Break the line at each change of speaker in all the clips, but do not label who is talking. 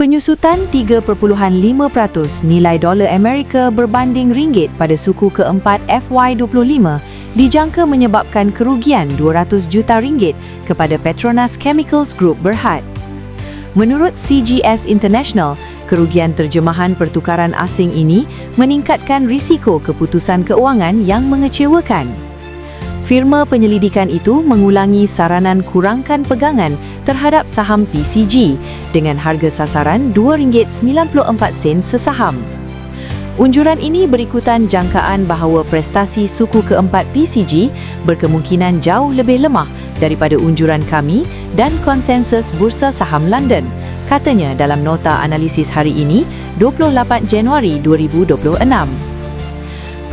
Penyusutan 3.5% nilai dolar Amerika berbanding ringgit pada suku keempat FY25 dijangka menyebabkan kerugian 200 juta ringgit kepada Petronas Chemicals Group Berhad. Menurut CGS International, kerugian terjemahan pertukaran asing ini meningkatkan risiko keputusan keuangan yang mengecewakan. Firma penyelidikan itu mengulangi saranan kurangkan pegangan terhadap saham PCG dengan harga sasaran RM2.94 sesaham. Unjuran ini berikutan jangkaan bahawa prestasi suku keempat PCG berkemungkinan jauh lebih lemah daripada unjuran kami dan konsensus Bursa Saham London, katanya dalam nota analisis hari ini, 28 Januari 2026.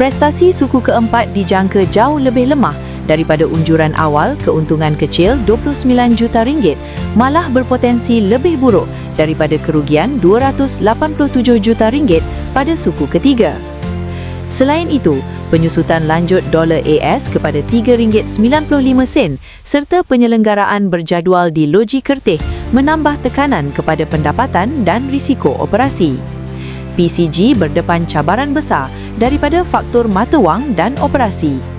Prestasi suku keempat dijangka jauh lebih lemah daripada unjuran awal keuntungan kecil 29 juta ringgit malah berpotensi lebih buruk daripada kerugian 287 juta ringgit pada suku ketiga. Selain itu, penyusutan lanjut dolar AS kepada RM3.95 serta penyelenggaraan berjadual di Loji Kertih menambah tekanan kepada pendapatan dan risiko operasi. PCG berdepan cabaran besar daripada faktor mata wang dan operasi.